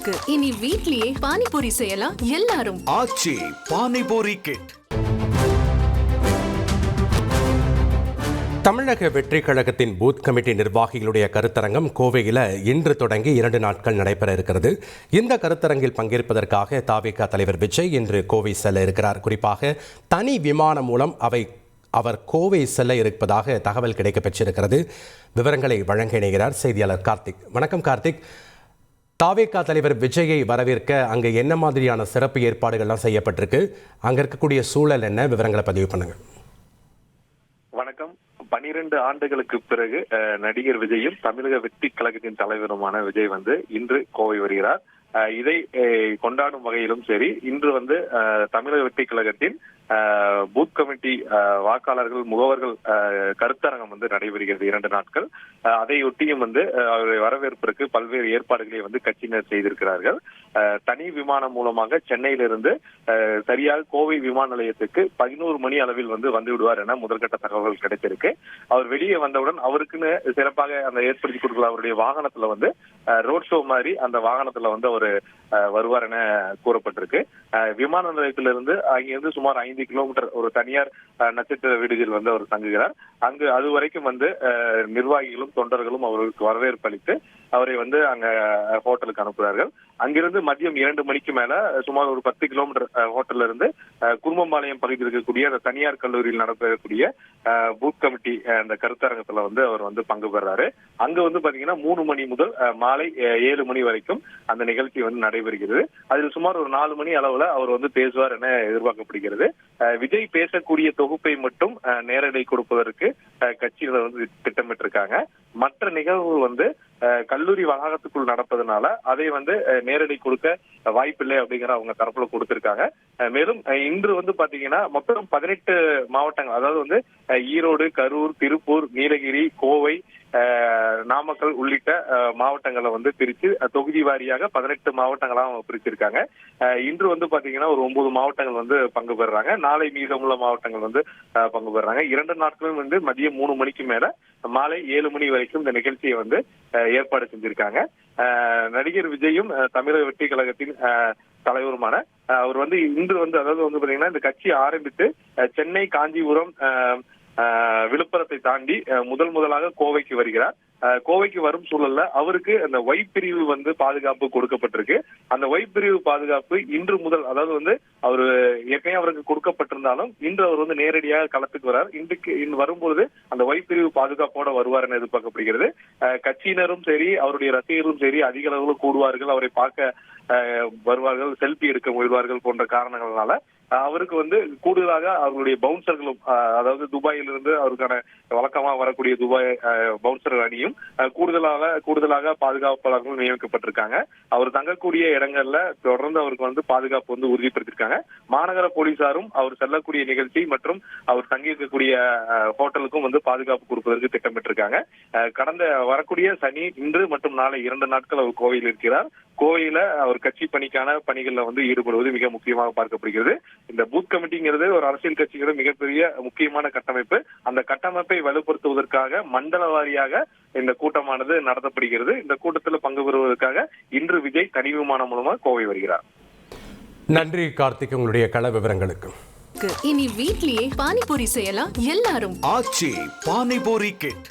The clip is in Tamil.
இருக்கு. இனி வீட்லயே பானிபூரி செய்யலாம் எல்லாரும். ஆச்சி பானிபூரி கிட் தமிழக வெற்றி கழகத்தின் பூத் கமிட்டி நிர்வாகிகளுடைய கருத்தரங்கம் கோவையில் இன்று தொடங்கி இரண்டு நாட்கள் நடைபெற இருக்கிறது. இந்த கருத்தரங்கில் பங்கேற்பதற்காக தாவேகா தலைவர் விஜய் இன்று கோவை செல்ல இருக்கிறார். குறிப்பாக தனி விமானம் மூலம் அவை அவர் கோவை செல்ல இருப்பதாக தகவல் கிடைக்கப் பெற்றிருக்கிறது விவரங்களை வழங்க இணைகிறார் செய்தியாளர் கார்த்திக். வணக்கம் கார்த்திக். தாவேகா தலைவர் விஜயை வரவேற்க அங்கே என்ன மாதிரியான சிறப்பு ஏற்பாடுகள்லாம் செய்யப்பட்டிருக்கு? அங்கே இருக்கக்கூடிய சூழல் என்ன? விவரங்களை பதிவு பண்ணுங்க. வணக்கம். பனிரெண்டு ஆண்டுகளுக்கு பிறகு அஹ், நடிகர் விஜயும் தமிழக வெற்றி கழகத்தின் தலைவருமான விஜய் வந்து இன்று கோவை வருகிறார். அஹ், இதை அஹ், கொண்டாடும் வகையிலும் சரி இன்று வந்து தமிழக வெற்றி கழகத்தின் பூத் கமிட்டி வாக்காளர்கள் முகவர்கள் கருத்தரங்கம் வந்து நடைபெறுகிறது இரண்டு நாட்கள். அதையொட்டியும் வந்து அவருடைய அவரை வரவேற்பதற்கு பல்வேறு ஏற்பாடுகளை வந்து கட்சியினர் செய்திருக்கிறார்கள். தனி விமானம் மூலமாக சென்னையிலிருந்து சரியாக கோவை விமான நிலையத்துக்கு பதினோரு மணி அளவில் வந்து வந்து விடுவார் என முதற்கட்ட தகவல்கள் கிடைத்திருக்கு. அவர் வெளியே வந்தவுடன் அவருக்குன்னு சிறப்பாக அந்த ஏற்படுத்தி கொடுக்கல அவருடைய வாகனத்துல வந்து ரோட் ஷோ மாதிரி அந்த வாகனத்துல வந்து அவர் வருவார் என கூறப்பட்டிருக்கு. விமான நிலையத்திலிருந்து அங்கிருந்து சுமார் ஐந்து கிலோமீட்டர் ஒரு தனியார் அஹ், நட்சத்திர விடுதியில் வந்து அவர் தங்குகிறார். அங்கு அது வரைக்கும் வந்து அஹ், நிர்வாகிகளும் தொண்டர்களும் அவருக்கு வரவேற்பு அளித்து அவரை வந்து அங்க ஹோட்டலுக்கு அனுப்புகிறார்கள் அங்கிருந்து மதியம் இரண்டு மணிக்கு மேல சுமார் ஒரு பத்து கிலோமீட்டர் ஹோட்டல்ல இருந்து அஹ், குருமம்பாளையம் பகுதியில் இருக்கக்கூடிய அந்த தனியார் கல்லூரியில் நடக்கக்கூடிய பூத் கமிட்டி அந்த கருத்தரங்கத்துல வந்து அவர் வந்து பங்கு பெறாரு. அங்க வந்து பாத்தீங்கன்னா மூணு மணி முதல் மாலை ஏழு மணி வரைக்கும் அந்த நிகழ்ச்சி வந்து நடைபெறுகிறது. அதில் சுமார் ஒரு நாலு மணி அளவுல அவர் வந்து பேசுவார் என எதிர்பார்க்கப்படுகிறது. விஜய் பேசக்கூடிய தொகுப்பை மட்டும் நேரடி கொடுப்பதற்கு அஹ், வந்து திட்டமிட்டிருக்காங்க. மற்ற நிகழ்வுகள் வந்து கல்லூரி வளாகத்துக்குள் நடப்பதனால அதை வந்து அஹ், நேரடி கொடுக்க வாய்ப்பில்லை அப்படிங்கிற அவங்க தரப்புல கொடுத்திருக்காங்க. அஹ், மேலும் அஹ், இன்று வந்து பாத்தீங்கன்னா மொத்தம் பதினெட்டு மாவட்டங்கள் அதாவது வந்து அஹ், ஈரோடு கரூர் திருப்பூர் நீலகிரி கோவை நாமக்கல் உள்ளிட்ட மாவட்டங்களை வந்து பிரிச்சு தொகுதி வாரியாக பதினெட்டு மாவட்டங்களா அவங்க பிரிச்சிருக்காங்க. இன்று வந்து பாத்தீங்கன்னா ஒரு ஒன்பது மாவட்டங்கள் வந்து பங்கு பெறுறாங்க. நாளை மீதமுள்ள மாவட்டங்கள் வந்து அஹ், பங்கு பெறுறாங்க. இரண்டு நாட்களும் வந்து மதியம் மூணு மணிக்கு மேல மாலை ஏழு மணி வரைக்கும் இந்த நிகழ்ச்சியை வந்து ஏற்பாடு செஞ்சிருக்காங்க. நடிகர் விஜயும் அஹ், தமிழக வெற்றி கழகத்தின் தலைவருமான அவர் வந்து இன்று வந்து அதாவது வந்து பாத்தீங்கன்னா இந்த கட்சி ஆரம்பித்து சென்னை காஞ்சிபுரம் அஹ், விழுப்புரத்தை தாண்டி முதல் முதலாக கோவைக்கு வருகிறார். அஹ், கோவைக்கு வரும் சூழல்ல அவருக்கு அந்த ஒய் பிரிவு வந்து பாதுகாப்பு கொடுக்கப்பட்டிருக்கு. அந்த ஒய் பிரிவு பாதுகாப்பு இன்று முதல் அதாவது வந்து அவர் ஏற்கனவே அவருக்கு கொடுக்கப்பட்டிருந்தாலும் இன்று அவர் வந்து நேரடியாக களத்துக்கு வரார். இன்றைக்கு இன்று வரும்பொழுது அந்த வைப்பிரிவு பாதுகாப்போட வருவார் என எதிர்பார்க்கப்படுகிறது. கட்சியினரும் சரி அவருடைய ரசிகர்களும் சரி அதிக அளவில் கூடுவார்கள் அவரை பார்க்க வருவார்கள் செல்ஃபி எடுக்க முயல்வார்கள் போன்ற காரணங்களால அவருக்கு வந்து கூடுதலாக அவர்களுடைய பவுன்சர்களும் அதாவது துபாயிலிருந்து அவருக்கான வழக்கமாக வரக்கூடிய துபாய் அஹ், பவுன்சர் அணியும் கூடுதலாக கூடுதலாக பாதுகாப்பாளர்களும் நியமிக்கப்பட்டிருக்காங்க. அவர் தங்கக்கூடிய இடங்கள்ல தொடர்ந்து அவருக்கு வந்து பாதுகாப்பு வந்து உறுதிப்படுத்திருக்காங்க. மாநகர போலீசாரும் அவர் செல்லக்கூடிய நிகழ்ச்சி மற்றும் அவர் தங்கியிருக்கக்கூடிய ஹோட்டலுக்கும் வந்து பாதுகாப்பு கொடுப்பதற்கு திட்டமிட்டிருக்காங்க. கடந்த வரக்கூடிய சனி இன்று மற்றும் நாளை இரண்டு நாட்கள் அவர் கோவையில் இருக்கிறார். கோவையில அவர் கட்சி பணிக்கான பணிகள்ல வந்து ஈடுபடுவது மிக முக்கியமாக பார்க்கப்படுகிறது. இந்த பூத் கமிட்டிங்கிறது ஒரு அரசியல் கட்சிகளோட மிகப்பெரிய முக்கியமான கட்டமைப்பு. அந்த கட்டமைப்பை வலுப்படுத்துவதற்காக மண்டல வாரியாக இந்த கூட்டமானது நடத்தப்படுகிறது. இந்த கூட்டத்தில் பங்கு பெறுவதற்காக இன்று விஜய் தனி விமானம் மூலமாக கோவை வருகிறார். நன்றி கார்த்திக் உங்களுடைய கள விவரங்களுக்கு. இனி வீட்லயே பானிபூரி செய்யலாம் எல்லாரும் ஆச்சி பானிபூரி கிட்